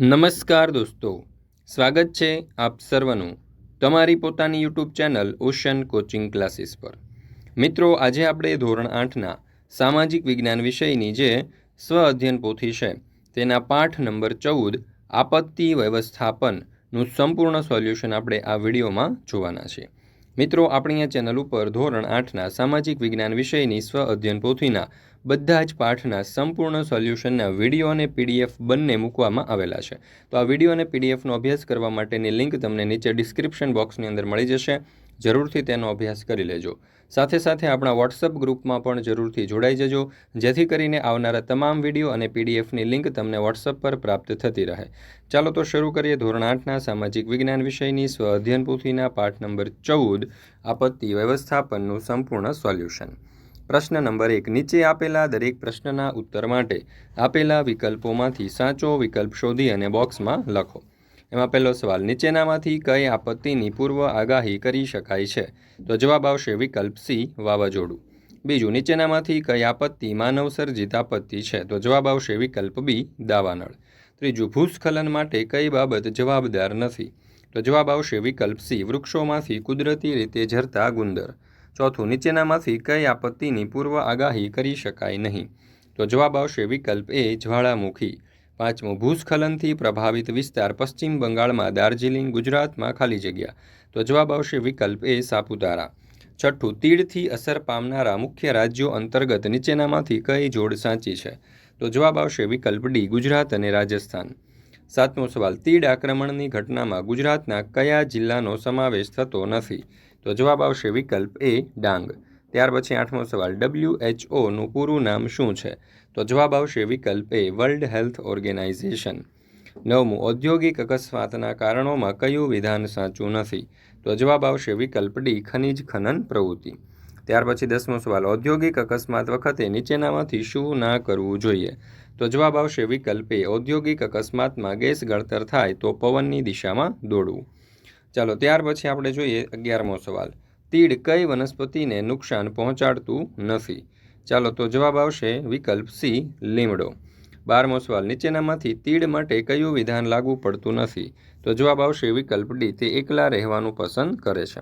નમસ્કાર દોસ્તો, સ્વાગત છે આપ સર્વનું તમારી પોતાની YouTube channel ocean coaching classes પર. મિત્રો, આજે આપણે ધોરણ આઠના સામાજિક વિજ્ઞાન વિષયની જે સ્વ અધ્યયન પોથી છે, તેના પાઠ નંબર ચૌદ, આપત્તિ વ્યવસ્થાપનનું સંપૂર્ણ સોલ્યુશન આપણે આ વિડીયોમાં જોવાના છે. મિત્રો, આપણી આ ચેનલ ઉપર ધોરણ આઠના સામાજિક વિજ્ઞાન વિષયની સ્વ અધ્યયન પોથીના બધા જ પાઠના સંપૂર્ણ સોલ્યુશનના વીડિયો અને પીડીએફ બંને મૂકવામાં આવેલા છે. તો આ વીડિયો અને પીડીએફનો અભ્યાસ કરવા માટેની લિંક તમને નીચે ડિસ્ક્રિપ્શન બોક્સની અંદર મળી જશે. જરૂરથી તેનો અભ્યાસ કરી લેજો. સાથે સાથે આપણા વોટ્સઅપ ગ્રુપમાં પણ જરૂરથી જોડાઈ જજો, જેથી કરીને આવનારા તમામ વીડિયો અને પીડીએફની લિંક તમને વોટ્સઅપ પર પ્રાપ્ત થતી રહે. ચાલો તો શરૂ કરીએ ધોરણ આઠના સામાજિક વિજ્ઞાન વિષયની સ્વ અધ્યયન પોથીના પાઠ નંબર ચૌદ, આપત્તિ વ્યવસ્થાપનનું સંપૂર્ણ સોલ્યુશન. પ્રશ્ન નંબર એક, નીચે આપેલા દરેક પ્રશ્નના ઉત્તર માટે આપેલા વિકલ્પોમાંથી સાચો વિકલ્પ શોધી અને બોક્સમાં લખો. એમાં પહેલો સવાલ, નીચેનામાંથી કઈ આપત્તિની પૂર્વ આગાહી કરી શકાય છે? તો જવાબ આવશે વિકલ્પ સી, વાવાઝોડું. બીજું, નીચેનામાંથી કઈ આપત્તિ માનવસર્જિત આપત્તિ છે? તો જવાબ આવશે વિકલ્પ બી, દાવાનળ. ત્રીજું, ભૂસ્ખલન માટે કઈ બાબત જવાબદાર નથી? તો જવાબ આવશે વિકલ્પ સી, વૃક્ષોમાંથી કુદરતી રીતે ઝરતા ગુંદર. ચોથું, નીચેનામાંથી કઈ આપત્તિની પૂર્વ આગાહી કરી શકાય નહીં? તો જવાબ આવશે વિકલ્પ એ, જ્વાળામુખી. પાંચમું, ભૂસ્ખલનથી પ્રભાવિત વિસ્તાર પશ્ચિમ બંગાળમાં દાર્જિલિંગ ગુજરાતમાં ખાલી જગ્યા. તો જવાબ આવશે વિકલ્પ એ, સાપુતારા. છઠ્ઠું, તીડથી અસર પામનારા મુખ્ય રાજ્યો અંતર્ગત નીચેનામાંથી કઈ જોડ સાચી છે? તો જવાબ આવશે વિકલ્પ ડી, ગુજરાત અને રાજસ્થાન. સાતમો સવાલ, તીડ આક્રમણની ઘટનામાં ગુજરાતના કયા જિલ્લાનો સમાવેશ થતો નથી? તો જવાબ આવશે વિકલ્પ એ, ડાંગ. ત્યાર પછી આઠમો સવાલ, ડબલ્યુ એચઓનું પૂરું નામ શું છે? તો જવાબ આવશે વિકલ્પ એ, વર્લ્ડ હેલ્થ ઓર્ગેનાઇઝેશન. નવમું, ઔદ્યોગિક અકસ્માતના કારણોમાં કયું વિધાન સાચું નથી? તો જવાબ આવશે વિકલ્પ ડી, ખનિજ ખનન પ્રવૃત્તિ. ત્યાર પછી દસમો સવાલ, ઔદ્યોગિક અકસ્માત વખતે નીચેનામાંથી શું ના કરવું જોઈએ? તો જવાબ આવશે વિકલ્પ એ, ઔદ્યોગિક અકસ્માતમાં ગેસ ગળતર થાય તો પવનની દિશામાં દોડવું. ચાલો, ત્યાર પછી આપણે જોઈએ અગિયારમો સવાલ. તીડ કઈ વનસ્પતિને નુકસાન પહોંચાડતું નથી? ચાલો તો જવાબ આવશે વિકલ્પ સી, લીમડો. બારમો સવાલ, નીચેનામાંથી તીડ માટે કયું વિધાન લાગુ પડતું નથી? તો જવાબ આવશે વિકલ્પ ડી, તે એકલા રહેવાનું પસંદ કરે છે.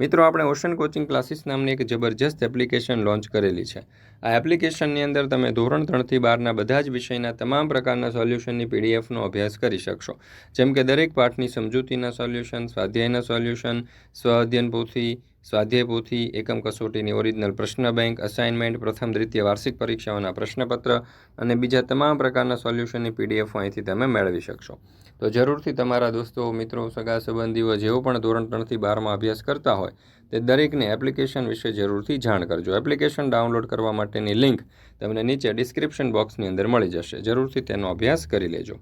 મિત્રો, આપણે ઓશન કોચિંગ ક્લાસીસ નામની એક જબરજસ્ત એપ્લિકેશન લોન્ચ કરેલી છે. આ એપ્લિકેશનની અંદર તમે ધોરણ ત્રણથી બારના બધા જ વિષયના તમામ પ્રકારના સોલ્યુશનની પીડીએફનો અભ્યાસ કરી શકશો. જેમ કે દરેક પાઠની સમજૂતીના સોલ્યુશન, સ્વાધ્યાયના સોલ્યુશન, સ્વ પોથી સ્વાધ્યાય પોથી એકમ કસોટીની ઓરિજિનલ પ્રશ્ન બેંક અસાઇનમેન્ટ પ્રથમ દ્વિતીય વાર્ષિક પરીક્ષાઓના પ્રશ્નપત્ર અને બીજા તમામ પ્રકારના સોલ્યુશનની પીડીએફ અહીંથી તમે મેળવી શકશો. તો જરૂરથી તમારા દોસ્તો, મિત્રો, સગા સંબંધીઓ જેઓ પણ ધોરણ ત્રણથી બારમાં અભ્યાસ કરતા હોય, તે દરેકને એપ્લિકેશન વિશે જરૂરથી જાણ કરજો. એપ્લિકેશન ડાઉનલોડ કરવા માટેની લિંક તમને નીચે ડિસ્ક્રિપ્શન બોક્સની અંદર મળી જશે. જરૂરથી તેનો અભ્યાસ કરી લેજો.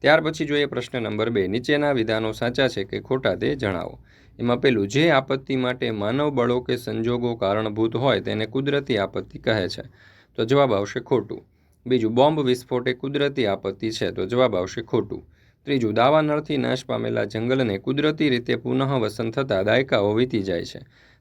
ત્યાર પછી જોઈએ પ્રશ્ન નંબર બે. નીચેના વિધાનો સાચા છે કે ખોટા તે જણાવો. એમાં પેલું, જે આપત્તિ માટે માનવ બળો કે સંજોગો કારણભૂત હોય તેને કુદરતી આપત્તિ કહે છે. તો જવાબ આવશે ખોટું. બીજું, બોમ્બ વિસ્ફોટ એ કુદરતી આપત્તિ છે. તો જવાબ આવશે ખોટું. ત્રીજું, દાવાનળથી નાશ પામેલા જંગલને કુદરતી રીતે પુનઃવસન થતાં દાયકાઓ વીતી જાય છે.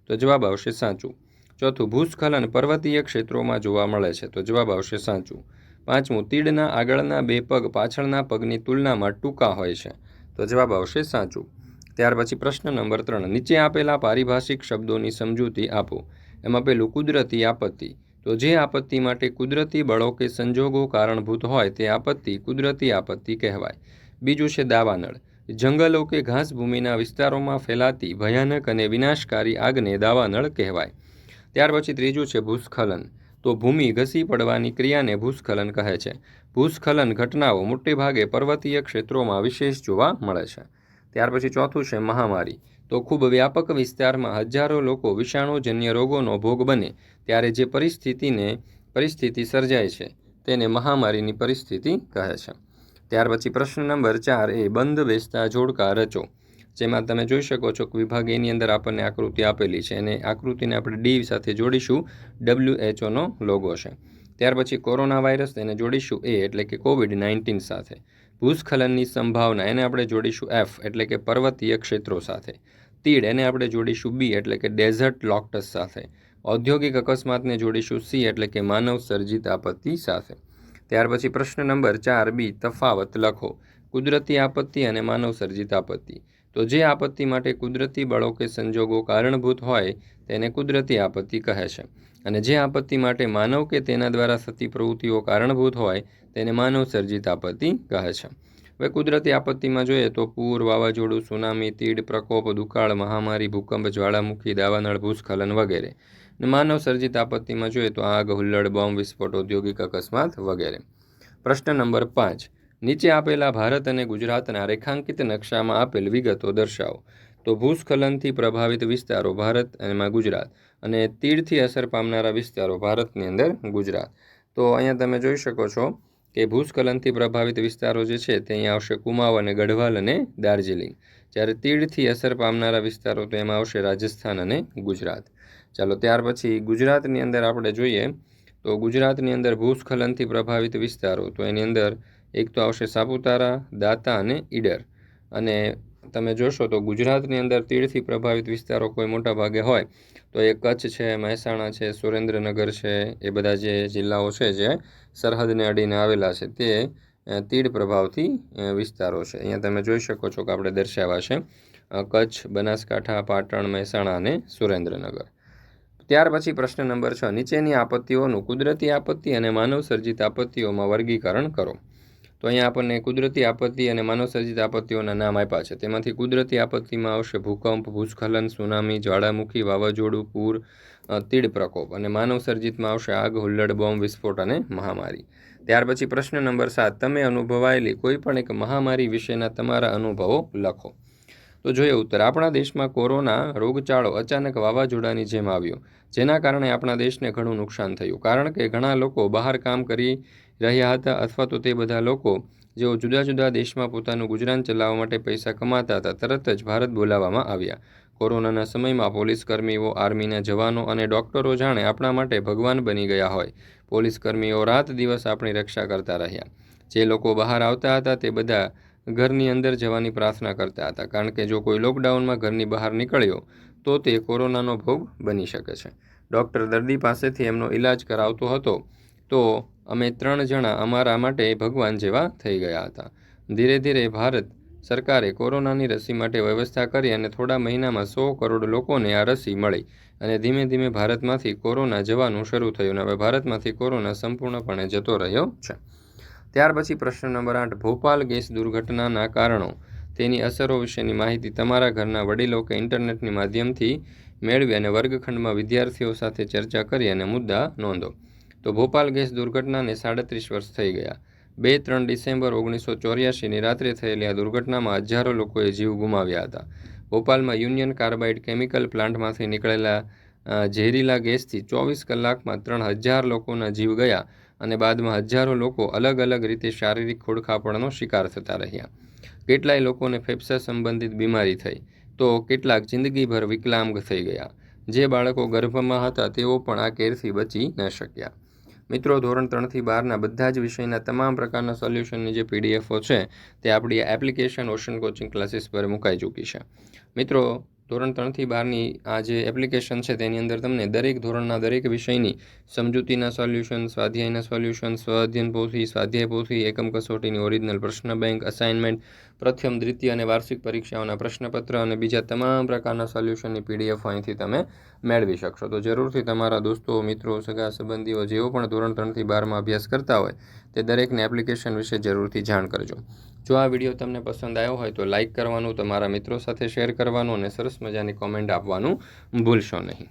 તો જવાબ આવશે સાચું. ચોથું, ભૂસ્ખલન પર્વતીય ક્ષેત્રોમાં જોવા મળે છે. તો જવાબ આવશે સાચું. પાંચમું, તીડના આગળના બે પગ પાછળના પગની તુલનામાં ટૂંકા હોય છે. તો જવાબ આવશે સાચું. ત્યાર પછી પ્રશ્ન નંબર ત્રણ. નીચે આપેલા પારિભાષિક શબ્દોની સમજૂતી આપો. એમાં પેલું કુદરતી આપત્તિ. તો જે આપત્તિ માટે કુદરતી બળો કે સંજોગો કારણભૂત હોય તે આપત્તિ કુદરતી આપત્તિ કહેવાય. બીજું છે દાવાનળ. જંગલો કે ઘાસભૂમિના વિસ્તારોમાં ફેલાતી ભયાનક અને વિનાશકારી આગને દાવાનળ કહેવાય. ત્યાર પછી ત્રીજું છે ભૂસ્ખલન. તો ભૂમિ ઘસી પડવાની ક્રિયાને ભૂસ્ખલન કહે છે. ભૂસ્ખલન ઘટનાઓ મોટેભાગે પર્વતીય ક્ષેત્રોમાં વિશેષ જોવા મળે છે. ત્યાર પછી ચોથું છે મહામારી. તો ખૂબ વ્યાપક વિસ્તારમાં હજારો લોકો વિષાણુજન્ય રોગોનો ભોગ બને ત્યારે જે પરિસ્થિતિને, પરિસ્થિતિ સર્જાય છે તેને મહામારીની પરિસ્થિતિ કહે છે. ત્યાર પછી પ્રશ્ન નંબર ચાર એ બંધ બેસતા જોડકા રચો. જેમાં તમે જોઈ શકો છો કે વિભાગ એની અંદર આપણને આકૃતિ આપેલી છે અને આકૃતિને આપણે ડી સાથે જોડીશું. ડબલ્યુ એચઓનો લોગો છે. ત્યાર પછી કોરોના વાયરસ એને જોડીશું એ એટલે કે કોવિડ નાઇન્ટીન સાથે. ભૂસ્ખલનની સંભાવના, એને આપણે જોડીશું એફ એટલે કે પર્વતીય ક્ષેત્રો સાથે. તીડ, એને આપણે જોડીશું બી એટલે કે ડેઝર્ટ લોક્ટસ સાથે. ઔદ્યોગિક અકસ્માતને જોડીશું સી એટલે કે માનવ સર્જિત આપત્તિ સાથે. ત્યાર પછી પ્રશ્ન નંબર ચાર બી તફાવત લખો. કુદરતી આપત્તિ અને માનવ સર્જિત આપત્તિ. તો જે આપત્તિ માટે કુદરતી બળો કે સંજોગો કારણભૂત હોય, તેને કુદરતી આપત્તિ કહે છે. અને જે આપત્તિ માટે માનવ કે તેના દ્વારા થતી પ્રવૃત્તિઓ કારણભૂત હોય તેને માનવ સર્જિત આપત્તિ કહે છે. હવે કુદરતી આપત્તિમાં જોઈએ તો પૂર, વાવાઝોડું, સુનામી, તીડ, પ્રકોપ, દુકાળ, મહામારી, ભૂકંપ, જ્વાળામુખી, દાવાનળ, ભૂસ્ખલન વગેરે. અને માનવ આપત્તિમાં જોઈએ તો આગ, હુલ્લડ, બોમ્બ, વિસ્ફોટ, ઔદ્યોગિક અકસ્માત વગેરે. પ્રશ્ન નંબર પાંચ. નીચે આપેલા ભારત અને ગુજરાતના રેખાંકિત નકશામાં આપેલ વિગતો દર્શાવો. તો ભૂસ્ખલનથી પ્રભાવિત વિસ્તારો ભારત એમાં ગુજરાત અને તીડથી અસર પામનારા વિસ્તારો ભારતની અંદર ગુજરાત. તો અહીંયા તમે જોઈ શકો છો કે ભૂસ્ખલનથી પ્રભાવિત વિસ્તારો જે છે તે અહીંયા આવશે કુમાવ અને ગઢવાલ અને દાર્જિલિંગ. જ્યારે તીડથી અસર પામનારા વિસ્તારો તો એમાં આવશે રાજસ્થાન અને ગુજરાત. ચાલો ત્યાર પછી ગુજરાતની અંદર આપણે જોઈએ તો ગુજરાતની અંદર ભૂસ્ખલનથી પ્રભાવિત વિસ્તારો તો એની અંદર એક તો આવશે સાપુતારા, દાતા અને ઈડર. અને તમે જોશો તો ગુજરાતની અંદર તીડથી પ્રભાવિત વિસ્તારો કોઈ મોટા ભાગે હોય, તો એ કચ્છ છે, મહેસાણા છે, સુરેન્દ્રનગર છે, એ બધા જે જિલ્લાઓ છે જે સરહદને અડીને આવેલા છે, તે તીડ પ્રભાવથી વિસ્તારો છે. અહીંયા તમે જોઈ શકો છો કે આપણે દર્શાવ્યા છે કચ્છ, બનાસકાંઠા, પાટણ, મહેસાણા અને સુરેન્દ્રનગર. ત્યાર પછી પ્રશ્ન નંબર છ, નીચેની આપત્તિઓનું કુદરતી આપત્તિ અને માનવસર્જિત આપત્તિઓમાં વર્ગીકરણ કરો. તો અહીંયા આપણને કુદરતી આપત્તિ અને માનવસર્જિત આપત્તિઓના નામ આપ્યા છે. તેમાંથી કુદરતી આપત્તિમાં આવશે ભૂકંપ, ભૂસ્ખલન, સુનામી, જ્વાળામુખી, વાવાઝોડું, પૂર તીડ પ્રકોપ અને માનવસર્જિતમાં આવશે આગ, હુલ્લડ, બોમ્બ, વિસ્ફોટ અને મહામારી. ત્યાર પછી પ્રશ્ન નંબર સાત, તમે અનુભવાયેલી કોઈ પણ એક મહામારી વિશેના તમારા અનુભવો લખો. તો જોઈએ ઉત્તર. આપણા દેશમાં કોરોના રોગચાળો અચાનક વાવાઝોડાની જેમ આવ્યો, જેના કારણે આપણા દેશને ઘણું નુકસાન થયું. કારણ કે ઘણા લોકો બહાર કામ કરી રહ્યા હતા અથવા તો તે બધા લોકો જેઓ જુદા જુદા દેશમાં પોતાનું ગુજરાન ચલાવવા માટે પૈસા કમાતા હતા, તરત જ ભારત બોલાવવામાં આવ્યા. કોરોનાના સમયમાં પોલીસ કર્મીઓ આર્મીના જવાનો અને ડૉક્ટરો જાણે આપણા માટે ભગવાન બની ગયા હોય. પોલીસ કર્મીઓ રાત દિવસ આપણી રક્ષા કરતા રહ્યા. જે લોકો બહાર આવતા હતા તે બધા ઘરની અંદર જવાની પ્રાર્થના કરતા હતા. કારણ કે જો કોઈ લોકડાઉનમાં ઘરની બહાર નીકળ્યો, તો તે કોરોનાનો ભોગ બની શકે છે. ડૉક્ટર દર્દી પાસેથી એમનો ઈલાજ કરાવતો હતો, તો અમે ત્રણ જણા અમારા માટે ભગવાન જેવા થઈ ગયા હતા. ધીરે ધીરે ભારત સરકારે કોરોનાની રસી માટે વ્યવસ્થા કરી અને થોડા મહિનામાં સો કરોડ લોકોને આ રસી મળી અને ધીમે ધીમે ભારતમાંથી કોરોના જવાનું શરૂ થયું અને હવે ભારતમાંથી કોરોના સંપૂર્ણપણે જતો રહ્યો છે. ત્યાર પછી પ્રશ્ન નંબર આઠ, ભોપાલ ગેસ દુર્ઘટનાના કારણો. તેની અસરો વિશેની માહિતી તમારા ઘરના વડીલો કે ઇન્ટરનેટની માધ્યમથી મેળવી અને વર્ગખંડમાં વિદ્યાર્થીઓ સાથે ચર્ચા કરી અને મુદ્દા નોંધો. તો ભોપાલ ગેસ દુર્ઘટનાને સાડત્રીસ વર્ષ થઈ ગયા. બે ત્રણ ડિસેમ્બર ઓગણીસો ચોર્યાસીની રાત્રે થયેલી આ દુર્ઘટનામાં હજારો લોકોએ જીવ ગુમાવ્યા હતા. ભોપાલમાં યુનિયન કાર્બાઇડ કેમિકલ પ્લાન્ટમાંથી નીકળેલા ઝેરીલા ગેસથી ચોવીસ કલાકમાં ત્રણ હજાર લોકોના જીવ ગયા. અને બાદમાં હજારો લોકો અલગ અલગ રીતે શારીરિક ખોડખાપણનો શિકાર થતા રહ્યા. કેટલાય લોકોને ફેફસા સંબંધિત બીમારી થઈ, તો કેટલાક જિંદગીભર વિકલાંગ થઈ ગયા. જે બાળકો ગર્ભમાં હતા, તેઓ પણ આ કેરથી બચી ન શક્યા. મિત્રો, ધોરણ ત્રણથી બારના બધા જ વિષયના તમામ પ્રકારના સોલ્યુશનની જે પીડીએફો છે, તે આપણી એપ્લિકેશન ઓશન કોચિંગ ક્લાસીસ પર મુકાઈ ચૂકી છે. મિત્રો ધોરણ ત્રણથી બારની આ જે એપ્લિકેશન છે તેની અંદર તમને દરેક ધોરણના દરેક વિષયની સમજૂતીના સોલ્યુશન સ્વાધ્યાયના સોલ્યુશન સ્વઅધ્યયન પોથી, સ્વાધ્યાય પોથી, એકમ કસોટીની ઓરિજિનલ પ્રશ્ન બેંક અસાઇનમેન્ટ પ્રથમ, દ્વિતીય અને વાર્ષિક પરીક્ષાઓના પ્રશ્નપત્ર અને બીજા તમામ પ્રકારના સોલ્યુશનની પીડીએફ અહીંથી તમે મેળવી શકશો. તો જરૂરથી તમારા દોસ્તો, મિત્રો, સગા, સંબંધીઓ જેઓ પણ ધોરણ ત્રણથી બારમાં અભ્યાસ કરતા હોય, તે દરેકને એપ્લિકેશન વિશે જરૂરથી જાણ કરજો. જો આ વીડિયો તમને પસંદ આવ્યો હોય તો લાઇક કરવાનું, તમારા મિત્રો સાથે શેર કરવાનું અને સરસ મજાની કોમેન્ટ આપવાનું ભૂલશો નહીં.